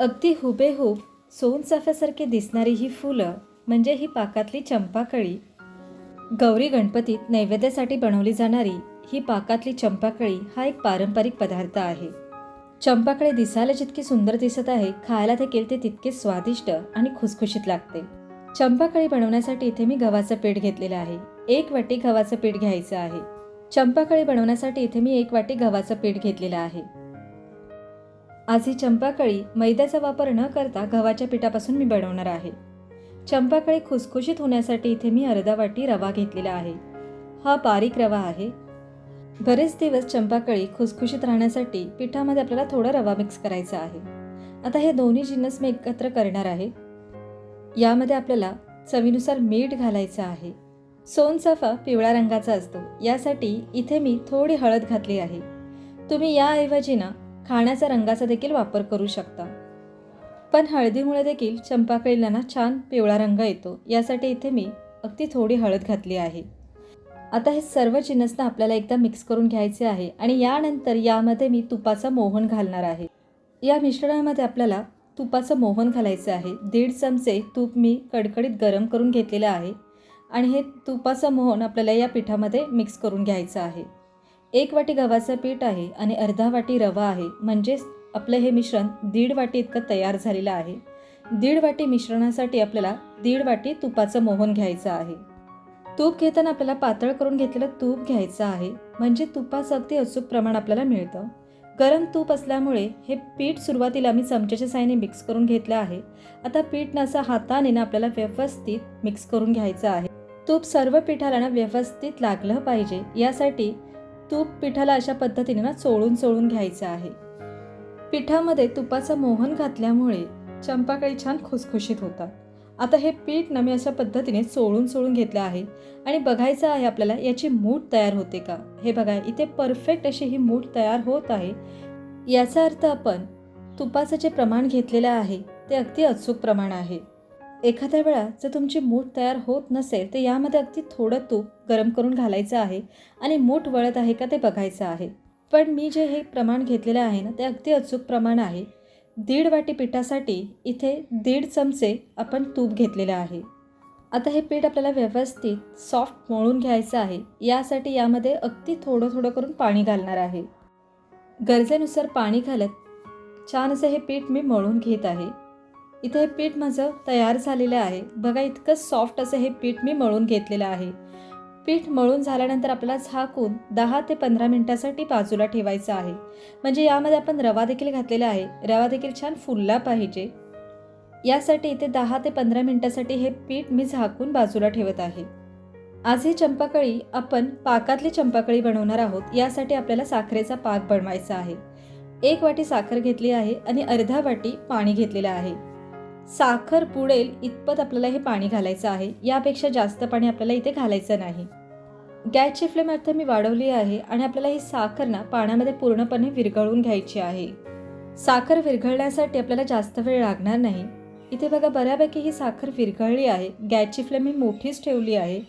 अगदी हुबेहूब सोनचाफ्यासारखी दिसणारी ही फुलं म्हणजे ही पाकातली चंपाकळी. गौरी गणपतीत नैवेद्यासाठी बनवली जाणारी ही पाकातली चंपाकळी हा एक पारंपरिक पदार्थ आहे. चंपाकळी दिसायला जितकी सुंदर दिसत आहे खायला देखील ते तितके स्वादिष्ट आणि खुसखुशीत लागते. चंपाकळी बनवण्यासाठी इथे मी गव्हाचं पीठ घेतलेलं आहे. एक वाटी गव्हाचं पीठ घ्यायचं आहे. चंपाकळी बनवण्यासाठी इथे मी एक वाटी गव्हाचं पीठ घेतलेलं आहे. आज ही चंपाकळी मैद्याचा वापर न करता गव्हाच्या पिठापासून मी बनवणार आहे. चंपाकळी खुसखुशीत होण्यासाठी इथे मी अर्धा वाटी रवा घेतलेला आहे. हा बारीक रवा आहे. बरेच दिवस चंपाकळी खुसखुशीत राहण्यासाठी पिठामध्ये आपल्याला थोडा रवा मिक्स करायचा आहे. आता हे दोन्ही जिन्नस मी एकत्र करणार आहे. यामध्ये आपल्याला चवीनुसार मीठ घालायचं आहे. सोनचाफा पिवळ्या रंगाचा असतो. यासाठी इथे मी थोडी हळद घातली आहे. तुम्ही याऐवजी ना खाण्याचा रंगाचा देखील वापर करू शकता. पण हळदीमुळे देखील चंपाकळीला ना छान पिवळा रंग येतो. यासाठी इथे मी अगदी थोडी हळद घातली आहे. आता हे सर्व जिन्नसना आपल्याला एकदा मिक्स करून घ्यायचे आहे आणि यानंतर यामध्ये मी तुपाचं मोहन घालणार आहे. या मिश्रणामध्ये आपल्याला तुपाचं मोहन घालायचं आहे. दीड चमचे तूप मी कडकडीत गरम करून घेतलेलं आहे आणि हे तुपाचं मोहन आपल्याला या पिठामध्ये मिक्स करून घ्यायचं आहे. एक वाटी गव्हाचं पीठ आहे आणि अर्धा वाटी रवा आहे. म्हणजेच आपलं हे मिश्रण दीड वाटी इतकं तयार झालेलं आहे. दीड वाटी मिश्रणासाठी आपल्याला दीड वाटी तुपाचं मोहन घ्यायचं आहे. तूप घेताना आपल्याला पातळ करून घेतलेलं तूप घ्यायचं आहे. म्हणजे तुपाचं अगदी अचूक प्रमाण आपल्याला मिळतं. गरम तूप असल्यामुळे हे पीठ सुरुवातीला मी चमच्याच्या साहाय्याने मिक्स करून घेतलं आहे. आता पीठ ना असं हाताने ना आपल्याला व्यवस्थित मिक्स करून घ्यायचं आहे. तूप सर्व पिठाला ना व्यवस्थित लागलं पाहिजे. यासाठी तूप पिठाला अशा पद्धतीने ना चोळून चोळून घ्यायचं आहे. पिठामध्ये तुपाचं मोहन घातल्यामुळे चंपाकळी छान खुसखुशीत होतात. आता हे पीठ ना मी अशा पद्धतीने चोळून चोळून घेतलं आहे. आणि बघायचं आहे आपल्याला याची मूठ तयार होते का? हे बघा इथे परफेक्ट अशी ही मूठ तयार होत आहे. याचा अर्थ आपण तुपाचं जे प्रमाण घेतलेलं आहे ते अगदी अचूक प्रमाण आहे. एखाद्या वेळा जर तुमची मूठ तयार होत नसेल तर यामध्ये अगदी थोडं तूप गरम करून घालायचं आहे आणि मूठ वळत आहे का ते बघायचं आहे. पण मी जे हे प्रमाण घेतलेलं आहे ना ते अगदी अचूक प्रमाण आहे. दीड वाटी पिठासाठी इथे दीड चमचे आपण तूप घेतलेलं आहे. आता हे पीठ आपल्याला व्यवस्थित सॉफ्ट मळून घ्यायचं आहे. यासाठी यामध्ये अगदी थोडं थोडं करून पाणी घालणार आहे. गरजेनुसार पाणी घालत छान असं हे पीठ मी मळून घेत आहे. इथे हे पीठ माझं तयार झालेलं आहे. बघा इतकं सॉफ्ट असं हे पीठ मी मळून घेतलेलं आहे. पीठ मळून झाल्यानंतर आपल्याला झाकून दहा ते पंधरा मिनटासाठी बाजूला ठेवायचं आहे. म्हणजे यामध्ये आपण रवा देखील घातलेला आहे. रवा देखील छान फुलला पाहिजे. यासाठी इथे दहा ते पंधरा मिनटासाठी हे पीठ मी झाकून बाजूला ठेवत आहे. आज ही चंपाकळी आपण पाकातली चंपाकळी बनवणार आहोत. यासाठी आपल्याला साखरेचा पाक बनवायचा आहे. एक वाटी साखर घेतली आहे आणि अर्धा वाटी पाणी घेतलेलं आहे. साखर पुडेल इतपत आपल्याला हे पाणी घालायचं आहे. यापेक्षा जास्त पाणी आपल्याला इथे घालायचं नाही. गॅसची फ्लेम आता मी वाढवली आहे आणि आपल्याला ही साखर ना पाण्यामध्ये पूर्णपणे विरघळून घ्यायची आहे. साखर विरघळण्यासाठी आपल्याला जास्त वेळ लागणार नाही. इथे बघा बऱ्यापैकी ही साखर विरघळली आहे. गॅसची फ्लेम मी मोठीच ठेवली आहे.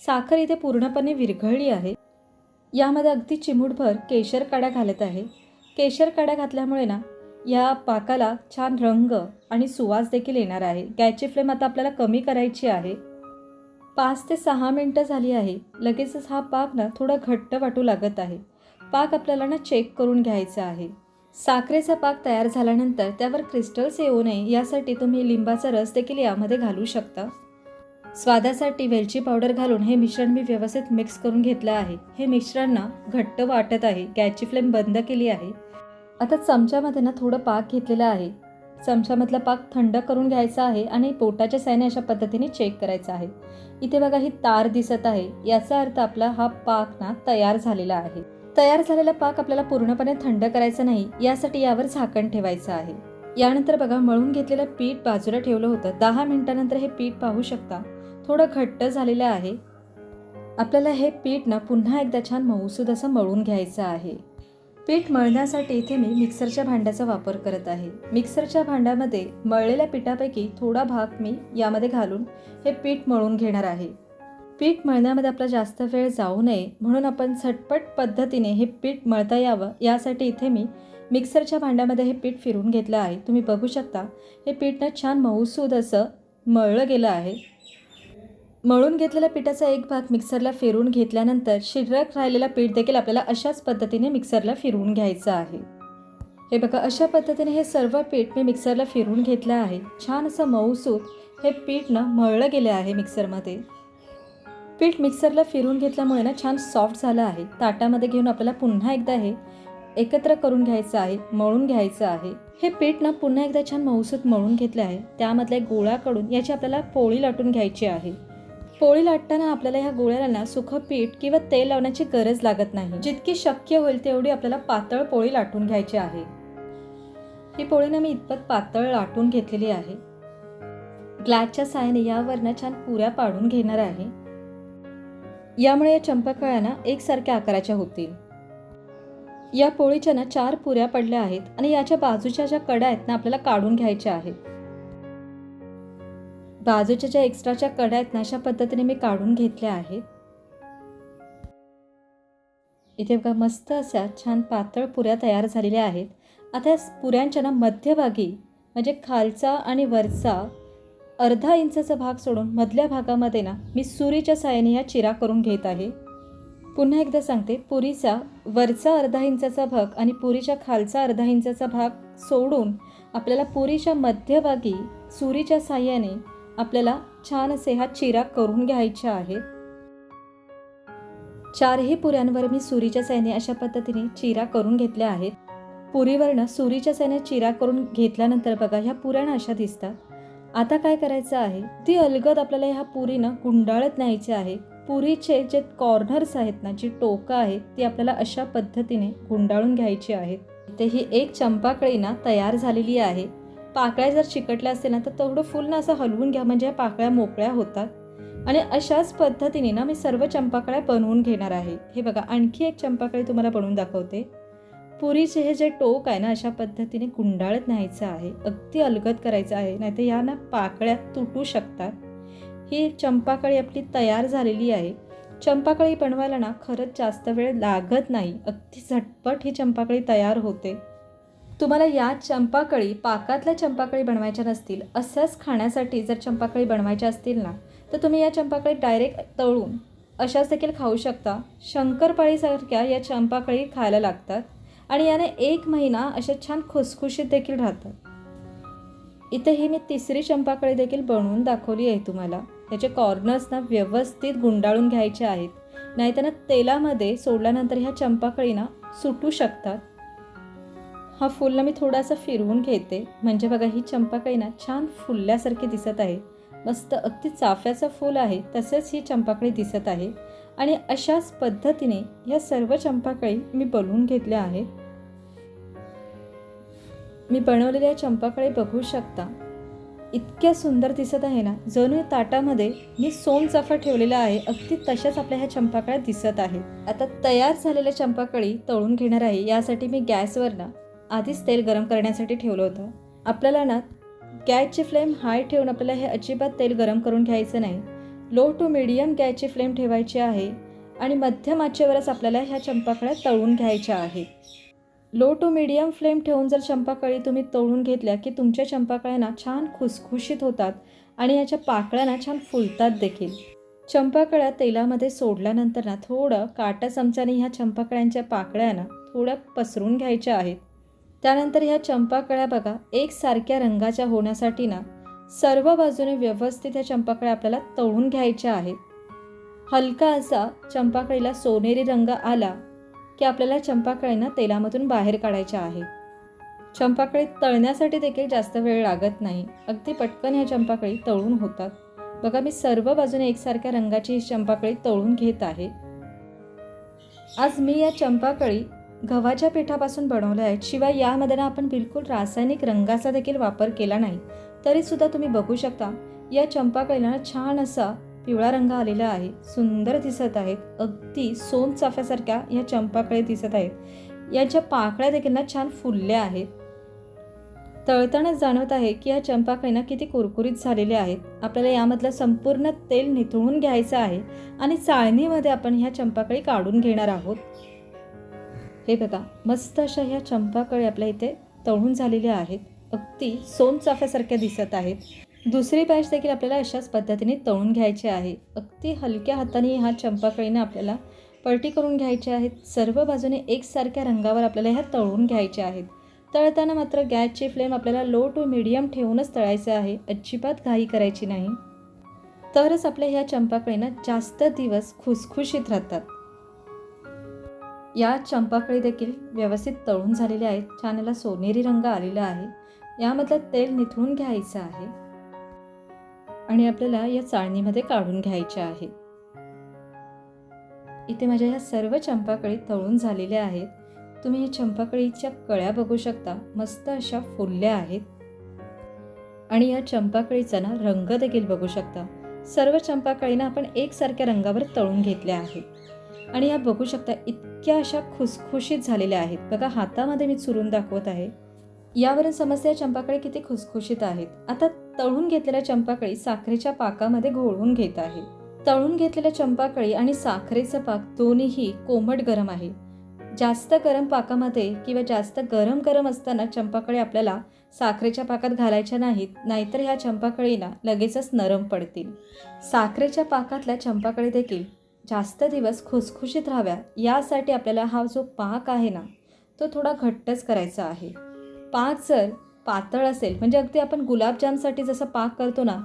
साखर इथे पूर्णपणे विरघळली आहे. यामध्ये अगदी चिमूटभर केशर काड्या घालत आहे. केशर काड्या घातल्यामुळे ना या पाकाला छान रंग आणि सुवास देखील येणार आहे. गॅसची फ्लेम आता आपल्याला कमी करायची आहे. पाच ते सहा मिनटं झाली आहे. लगेचच हा पाक ना थोडा घट्ट वाटू लागत आहे. पाक आपल्याला ना चेक करून घ्यायचा आहे. साखरेचा पाक तयार झाल्यानंतर त्यावर क्रिस्टल्स येऊ नये यासाठी तुम्ही लिंबाचा रस देखील यामध्ये घालू शकता. स्वादासाठी वेलची पावडर घालून हे मिश्रण मी व्यवस्थित मिक्स करून घेतलं आहे. हे मिश्रण ना घट्ट वाटत आहे. गॅसची फ्लेम बंद केली आहे. आता चमच्यामध्ये ना थोडं पाक घेतलेलं आहे. चमच्यामधला पाक थंड करून घ्यायचा आहे आणि पोटाच्या सायने अशा पद्धतीने चेक करायचा आहे. इथे बघा ही तार दिसत आहे. याचा अर्थ आपला हा पाक ना तयार झालेला आहे. तयार झालेला पाक आपल्याला पूर्णपणे थंड करायचा नाही यासाठी यावर झाकण ठेवायचं आहे. यानंतर बघा मळून घेतलेलं पीठ बाजूला ठेवलं होतं. दहा मिनिटानंतर हे पीठ पाहू शकता. थोडं घट्ट झालेलं आहे. आपल्याला हे पीठ ना पुन्हा एकदा छान मऊसूद असं मळून घ्यायचं आहे. पीठ मळण्यासाठी इथे मी मिक्सरच्या भांड्याचा वापर करत आहे. मिक्सरच्या भांड्यामध्ये मळलेल्या पिठापैकी थोडा भाग मी यामध्ये घालून हे पीठ मळून घेणार आहे. पीठ मळण्यामध्ये आपला जास्त वेळ जाऊ नये म्हणून आपण झटपट पद्धतीने हे पीठ मळता यावं यासाठी इथे मी मिक्सरच्या भांड्यामध्ये हे पीठ फिरून घेतलं आहे. तुम्ही बघू शकता हे पीठनं छान मऊसूद असं मळलं गेलं आहे. मळून घेतलेल्या पिठाचा एक भाग मिक्सरला फिरवून घेतल्यानंतर शिल्लक राहिलेला पीठ देखील आपल्याला अशाच पद्धतीने मिक्सरला फिरवून घ्यायचं आहे. हे बघा अशा पद्धतीने हे सर्व पीठ मी मिक्सरला फिरवून घेतलं आहे. छान असं मऊसूत हे पीठ ना मळलं गेलं आहे मिक्सरमध्ये. पीठ मिक्सरला फिरवून घेतल्यामुळे ना छान सॉफ्ट झालं आहे. ताटामध्ये घेऊन आपल्याला पुन्हा एकदा हे एकत्र करून घ्यायचं आहे मळून घ्यायचं आहे. हे पीठ ना पुन्हा एकदा छान मऊसूत मळून घेतलं आहे. त्यामधल्या गोळा कडून याची आपल्याला पोळी लाटून घ्यायची आहे. पोळी लाटताना आपल्याला ह्या गोळ्याला ना सुखं पीठ किंवा तेल लावण्याची गरज लागत नाही. जितकी शक्य होईल तेवढी आपल्याला पातळ पोळी लाटून घ्यायची आहे. ही पोळी ना मी इतपत पातळ लाटून घेतलेली आहे. ग्लासच्या साहाय्याने यावरनं छान पुऱ्या पाडून घेणार आहे. यामुळे या चंपाकळ्यांना एकसारख्या आकाराच्या होतील. या पोळीच्या ना चार पुऱ्या पडल्या आहेत आणि याच्या बाजूच्या ज्या कडा आहेत ना आपल्याला काढून घ्यायच्या आहेत. बाजूच्या ज्या एक्स्ट्राच्या कड्या आहेत ना अशा पद्धतीने मी काढून घेतल्या आहेत. इथे बघा मस्त अशा छान पातळ पुऱ्या तयार झालेल्या आहेत. आता या पुऱ्यांच्या ना मध्यभागी म्हणजे खालचा आणि वरचा अर्धा इंचाचा भाग सोडून मधल्या भागामध्ये ना मी सुरीच्या साह्याने या चिरा करून घेत आहे. पुन्हा एकदा सांगते पुरीचा वरचा अर्धा इंचाचा भाग आणि पुरीच्या खालचा अर्धा इंचाचा भाग सोडून आपल्याला पुरीच्या मध्यभागी सुरीच्या साहाय्याने आपल्याला छान असे हा चिरा करून घ्यायचा आहेत चारही पुऱ्यांवर मी सुरीच्या साह्याने अशा पद्धतीने चिरा करून घेतल्या आहेत. पुरीवरनं सुरीच्या साह्याने चिरा करून घेतल्यानंतर बघा ह्या पुऱ्याना अशा दिसतात. आता काय करायचं आहे? ती अलगद आपल्याला ह्या पुरीनं गुंडाळत न्यायचे आहे. पुरीचे जे कॉर्नर्स आहेत ना जी टोकं आहेत ती आपल्याला अशा पद्धतीने गुंडाळून घ्यायची आहेत. ते ही एक चंपाकळी ना तयार झालेली आहे. पाकळ्या जर चिकटल्या असतील ना तर तेवढं फुल ना असं हलवून घ्या. म्हणजे या पाकळ्या मोकळ्या होतात. आणि अशाच पद्धतीने ना मी सर्व चंपाकळ्या बनवून घेणार आहे. हे बघा आणखी एक चंपाकळी तुम्हाला बनवून दाखवते. पुरीचे हे जे टोक आहे ना अशा पद्धतीने गुंडाळत न्यायचं आहे. अगदी अलगद करायचं आहे. नाहीतर या ना पाकळ्या तुटू शकतात. ही चंपाकळी आपली तयार झालेली आहे. चंपाकळी बनवायला ना खरंच जास्त वेळ लागत नाही. अगदी झटपट ही चंपाकळी तयार होते. तुम्हाला या चंपाकळी पाकातल्या चंपाकळी बनवायच्या नसतील असंच खाण्यासाठी जर चंपाकळी बनवायच्या असतील ना तर तुम्ही या चंपाकळी डायरेक्ट तळून अशाच देखील खाऊ शकता. शंकरपाळीसारख्या या चंपाकळी खायला लागतात आणि याने एक महिना अशा छान खुसखुशीत देखील राहतात. इथे ही मी तिसरी चंपाकळी देखील बनवून दाखवली आहे तुम्हाला. त्याचे कॉर्नर्स ना व्यवस्थित गुंडाळून घ्यायचे आहेत. नाही त्यांना तेलामध्ये सोडल्यानंतर ह्या चंपाकळी ना सुटू शकतात. हा फुलला मी थोडासा फिरवून घेते. म्हणजे बघा ही चंपाकळी ना छान फुलल्यासारखी दिसत आहे. मस्त अगदी चाफ्याचं फूल आहे तसेच ही चंपाकळी दिसत आहे. आणि अशाच पद्धतीने या सर्व चंपाकळी मी बनवून घेतल्या आहेत. मी बनवलेल्या चंपाकळी बघू शकता. इतक्या सुंदर दिसत आहे ना जणू ताटामध्ये मी सोनचाफा ठेवलेला आहे अगदी तशाच आपल्या ह्या चंपाकळ्या दिसत आहेत. आता तयार झालेल्या चंपाकळी तळून घेणार आहे यासाठी मी गॅसवर ना आधीच तेल गरम करण्यासाठी ठेवलं होतं. आपल्याला ना गॅसची फ्लेम हाय ठेवून आपल्याला हे अजिबात तेल गरम करून घ्यायचं नाही. लो टू मिडियम गॅसची फ्लेम ठेवायची आहे आणि मध्यम आचेवरच आपल्याला ह्या चंपाकळ्या तळून घ्यायच्या आहेत. लो टू मिडियम फ्लेम ठेवून जर चंपाकळी तुम्ही तळून घेतल्या की तुमच्या चंपाकळ्या ना छान खुसखुशीत होतात आणि याच्या पाकळ्या ना छान फुलतात देखील. चंपाकळ्या तेलामध्ये सोडल्यानंतर ना थोडं काटा चमच्याने ह्या चंपाकळ्यांच्या पाकळ्या ना थोड्या पसरून घ्यायच्या आहेत. त्यानंतर ह्या चंपाकळ्या बघा एकसारख्या रंगाच्या होण्यासाठी ना सर्व बाजूने व्यवस्थित ह्या चंपाकळ्या आपल्याला तळून घ्यायच्या आहेत. हलका असा चंपाकळीला सोनेरी रंग आला की आपल्याला चंपाकळींना तेलामधून बाहेर काढायच्या आहेत. चंपाकळी तळण्यासाठी देखील जास्त वेळ लागत नाही. अगदी पटकन ह्या चंपाकळी तळून होतात. बघा मी सर्व बाजूने एकसारख्या रंगाची ही चंपाकळी तळून घेत आहे. आज मी या चंपाकळी गव्हाच्या पिठापासून बनवल्या आहेत शिवाय यामध्ये ना आपण बिलकुल रासायनिक रंगाचा देखील वापर केला नाही. तरीसुद्धा तुम्ही बघू शकता या चंपाकळीला छान असा पिवळा रंग आलेला आहे. सुंदर दिसत आहेत. अगदी सोन चाफ्यासारख्या या चंपाकळी दिसत आहेत. यांच्या पाकळ्या देखील ना छान फुलल्या आहेत. तळतानाच जाणवत आहे की या चंपाकळीना किती कुरकुरीत झालेल्या आहेत. आपल्याला यामधलं संपूर्ण तेल निथळून घ्यायचं आहे आणि चाळणीमध्ये आपण ह्या चंपाकळी काढून घेणार आहोत. हे बघा मस्त अशा ह्या चंपाकळी आपल्या इथे तळून झालेल्या आहेत. अगदी सोनचाफ्यासारख्या दिसत आहेत. दुसरी बॅच देखील आपल्याला अशाच पद्धतीने तळून घ्यायची आहे. अगदी हलक्या हाताने ह्या चंपाकळीनं आपल्याला पलटी करून घ्यायच्या आहेत. सर्व बाजूने एकसारख्या रंगावर आपल्याला ह्या तळून घ्यायच्या आहेत. तळताना मात्र गॅसची फ्लेम आपल्याला लो टू मिडियम ठेवूनच तळायचं आहे. अजिबात घाई करायची नाही. तरच आपल्या ह्या चंपाकळीनं जास्त दिवस खुसखुशीत राहतात. या चंपाकळी देखील व्यवस्थित तळून झालेल्या आहेत. छान याला सोनेरी रंग आलेला आहे. यामधलं तेल निथळून घ्यायचं आहे. आणि आपल्याला या चाळणीमध्ये काढून घ्यायचे आहे. इथे माझ्या ह्या सर्व चंपाकळी तळून झालेल्या आहेत. तुम्ही या चंपाकळीच्या कळ्या बघू शकता. मस्त अशा फुलल्या आहेत. आणि या चंपाकळीचा ना रंग देखील बघू शकता. सर्व चंपाकळीना आपण एकसारख्या रंगावर तळून घेतल्या आहेत. आणि या बघू शकता इतक्या अशा खुसखुशीत झालेल्या आहेत. बघा हातामध्ये मी चुरून दाखवत आहे. यावरून समस्या चंपाकळे चंपाकळी किती खुसखुशीत आहेत. आता तळून घेतलेल्या चंपाकळी साखरेच्या पाकामध्ये घोळवून घेत आहे. तळून घेतलेल्या चंपाकळी आणि साखरेचा पाक दोन्हीही कोमट गरम आहे. जास्त गरम पाकामध्ये किंवा जास्त गरम गरम असताना चंपाकळी आपल्याला साखरेच्या पाकात घालायच्या नाहीत नाहीतर ह्या चंपाकळीला लगेचच नरम पडतील. साखरेच्या पाकातल्या चंपाकळी देखील जास्त दिवस खुसखुशीत राहाव्या यासाठी आपल्याला हा जो पाक आहे ना तो थोडा घट्टच करायचा आहे. पाक जर पातळ असेल म्हणजे अगदी आपण गुलाबजामसाठी जसं पाक करतो ना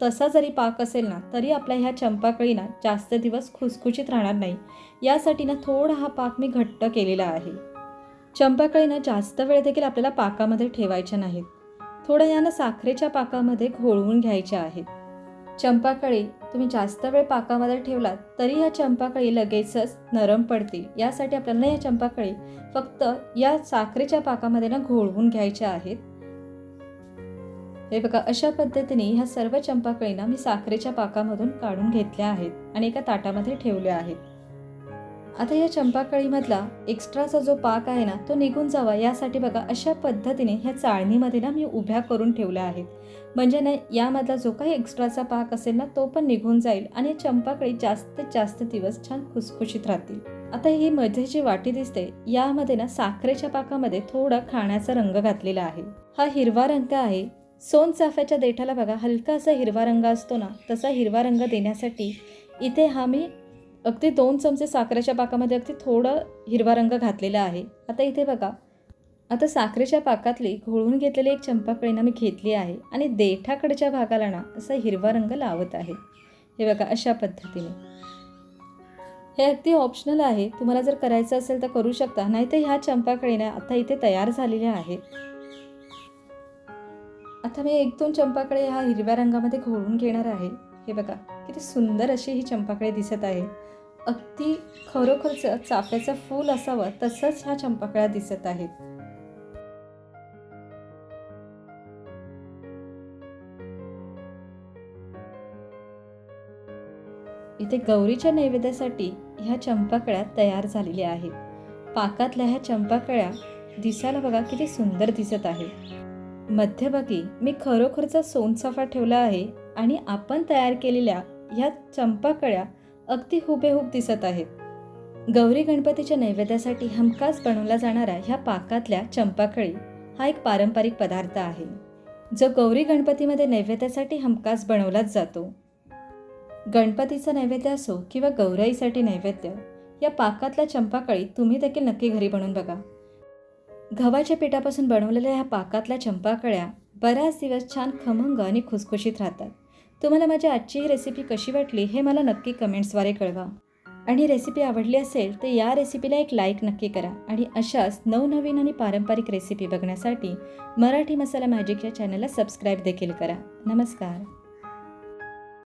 तसा जरी पाक असेल ना तरी आपल्या ह्या चंपाकळी ना जास्त दिवस खुसखुशीत राहणार नाही. यासाठी ना थोडा हा पाक मी घट्ट केलेला आहे. चंपाकळी ना जास्त वेळ देखील आपल्याला पाकामध्ये ठेवायच्या नाहीत. थोडं यानं साखरेच्या पाकामध्ये घोळवून घ्यायच्या आहेत. चंपाकळी तुम्ही जास्त वेळ पाकामध्ये ठेवलात तरी ह्या चंपाकळी लगेचच नरम पडतील. यासाठी आपल्याला या चंपाकळी फक्त या साखरेच्या पाकामध्ये ना घोळवून घ्यायच्या आहेत. हे बघा अशा पद्धतीने ह्या सर्व चंपाकळींना मी साखरेच्या पाकामधून काढून घेतल्या आहेत आणि एका ताटामध्ये ठेवल्या आहेत. आता या चंपाकळीमधला एक्स्ट्राचा जो पाक आहे ना तो निघून जावा. यासाठी बघा अशा पद्धतीने ह्या चाळणीमध्ये ना मी उभ्या करून ठेवल्या आहेत. म्हणजे ना यामधला जो काही एक्स्ट्राचा पाक असेल ना तो पण निघून जाईल आणि या चंपाकळी जास्तीत जास्त दिवस छान खुसखुशीत राहतील. आता ही मध्ये जी वाटी दिसते यामध्ये ना साखरेच्या पाकामध्ये थोडा खाण्याचा रंग घातलेला आहे. हा हिरवा रंग आहे. सोनचाफ्याच्या देठाला बघा हलका असा हिरवा रंग असतो ना तसा हिरवा रंग देण्यासाठी इथे हा मी अगदी दोन चमचे साखरेच्या पाकामध्ये अगदी थोडं हिरवा रंग घातलेला आहे. आता इथे बघा. आता साखरेच्या पाकातली घोळून घेतलेली एक चंपाकळीना मी घेतली आहे आणि देठाकडच्या भागाला ना असा हिरवा रंग लावत आहे. हे बघा अशा पद्धतीने. हे अगदी ऑप्शनल आहे. तुम्हाला जर करायचं असेल तर करू शकता. नाही तर ह्या चंपाकळीना आता इथे तयार झालेल्या आहेत. आता मी एक दोन चंपाकळे ह्या हिरव्या रंगामध्ये घोळून घेणार आहे. हे बघा किती सुंदर अशी ही चंपाकळे दिसत आहे. अगदी खरोखरचं चाफ्याचं फूल असावं तसंच ह्या चंपाकळ्या दिसत आहेत. इथे गौरीच्या नैवेद्यासाठी ह्या चंपाकळ्या तयार झालेल्या आहेत. पाकातल्या ह्या चंपाकळ्या दिसायला बघा किती सुंदर दिसत आहे मध्यभागी मी खरोखरचा सोनसाफा ठेवला आहे आणि आपण तयार केलेल्या ह्या चंपाकळ्या अगदी हुबेहूब दिसत आहेत गौरी गणपतीच्या नैवेद्यासाठी हमखास बनवला जाणारा ह्या पाकातल्या चंपाकळी हा एक पारंपरिक पदार्थ आहे जो गौरी गणपतीमध्ये नैवेद्यासाठी हमखास बनवलाच जातो. गणपतीचा नैवेद्य असो किंवा गौराईसाठी नैवेद्य या पाकातल्या चंपाकळी तुम्ही देखील नक्की घरी बनवून बघा. गव्हाच्या पिठापासून बनवलेल्या ह्या पाकातल्या चंपाकळ्या बऱ्याच दिवस छान खमंग आणि खुसखुशीत राहतात. तुम्हाला माझी आजची ही रेसिपी कशी वाटली हे मला नक्की कमेंट्सद्वारे कळवा. आणि रेसिपी आवडली असेल तर या रेसिपीला एक लाईक नक्की करा. आणि अशाच नवनवीन आणि पारंपरिक रेसिपी बघण्यासाठी मराठी मसाला मॅजिक या चॅनलला सबस्क्राईब देखील करा. नमस्कार.